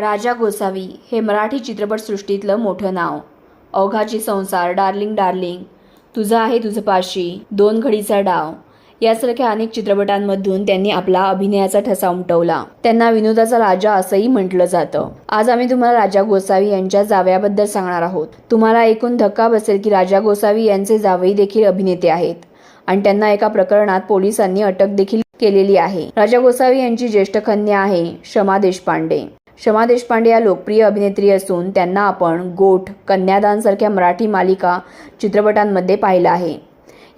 राजा गोसावी हे मराठी चित्रपटसृष्टीतलं मोठं नाव. अवघाची संसार डार्लिंग डार्लिंग. तुझं आहे तुझं पाशी दोन घडीचा डाव. यासारख्या अनेक चित्रपटांमधून त्यांनी आपला अभिनयाचा ठसा उमटवला. त्यांना विनोदाचा राजा असंही म्हटलं जातं. आज आम्ही तुम्हाला राजा गोसावी यांच्या जावयाबद्दल सांगणार आहोत. तुम्हाला ऐकून धक्का बसेल की राजा गोसावी यांचे जावई देखील अभिनेते आहेत आणि त्यांना एका प्रकरणात पोलिसांनी अटक देखील केलेली आहे. राजा गोसावी यांची ज्येष्ठ कन्या आहे शमा देशपांडे. क्षमा देशपांडे या लोकप्रिय अभिनेत्री असून त्यांना आपण गोठ कन्यादानसारख्या मराठी मालिका चित्रपटांमध्ये पाहिलं आहे.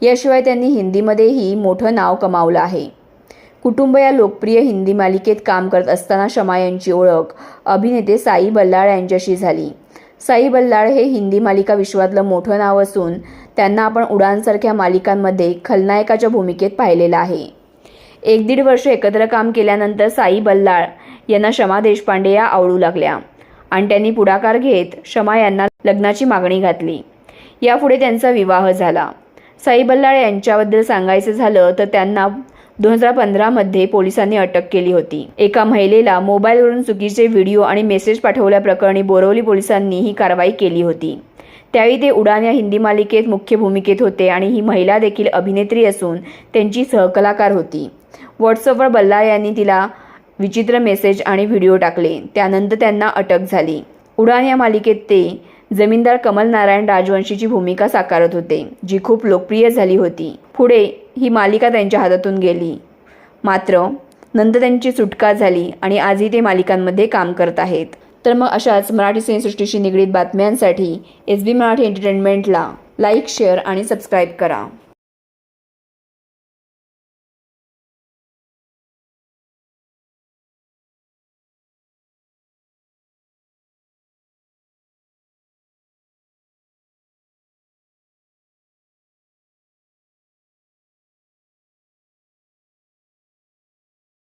याशिवाय त्यांनी हिंदीमध्येही मोठं नाव कमावलं आहे. कुटुंब या लोकप्रिय हिंदी मालिकेत काम करत असताना शमा यांची ओळख अभिनेते साई बल्लाळ यांच्याशी झाली. साई बल्लाळ हे हिंदी मालिका विश्वातलं मोठं नाव असून त्यांना आपण उडानसारख्या मालिकांमध्ये खलनायकाच्या भूमिकेत पाहिलेलं आहे. एक दीड वर्ष एकत्र काम केल्यानंतर साई बल्लाळ यांना शमा देशपांडे या आवडू लागल्या. आणि त्यांनी पुढाकार घेत शमा यांना लग्नाची मागणी घातली. यापुढे त्यांचा विवाह झाला. साई बल्लाळ यांच्याबद्दल सांगायचं झालं तर त्यांना दोन हजार पंधरामध्ये पोलिसांनी अटक केली होती. एका महिलेला मोबाईलवरून चुकीचे व्हिडिओ आणि मेसेज पाठवल्याप्रकरणी बोरवली पोलिसांनी ही कारवाई केली होती. त्यावेळी ते उडान या हिंदी मालिकेत मुख्य भूमिकेत होते आणि ही महिला देखील अभिनेत्री असून त्यांची सहकलाकार होती. व्हॉट्सअपवर बल्लाळ यांनी तिला विचित्र मेसेज आणि व्हिडिओ टाकले. त्यानंतर त्यांना अटक झाली. उडान या मालिकेत ते जमीनदार कमल नारायण राजवंशीची भूमिका साकारत होते जी खूप लोकप्रिय झाली होती. पुढे ही मालिका त्यांच्या हातातून गेली. मात्र नंतर त्यांची सुटका झाली आणि आजही ते मालिकांमध्ये काम करत आहेत. तर मग अशाच मराठी सिनेसृष्टीशी निगडीत बातम्यांसाठी एस बी मराठी एंटरटेनमेंटला लाईक शेअर आणि सबस्क्राईब करा.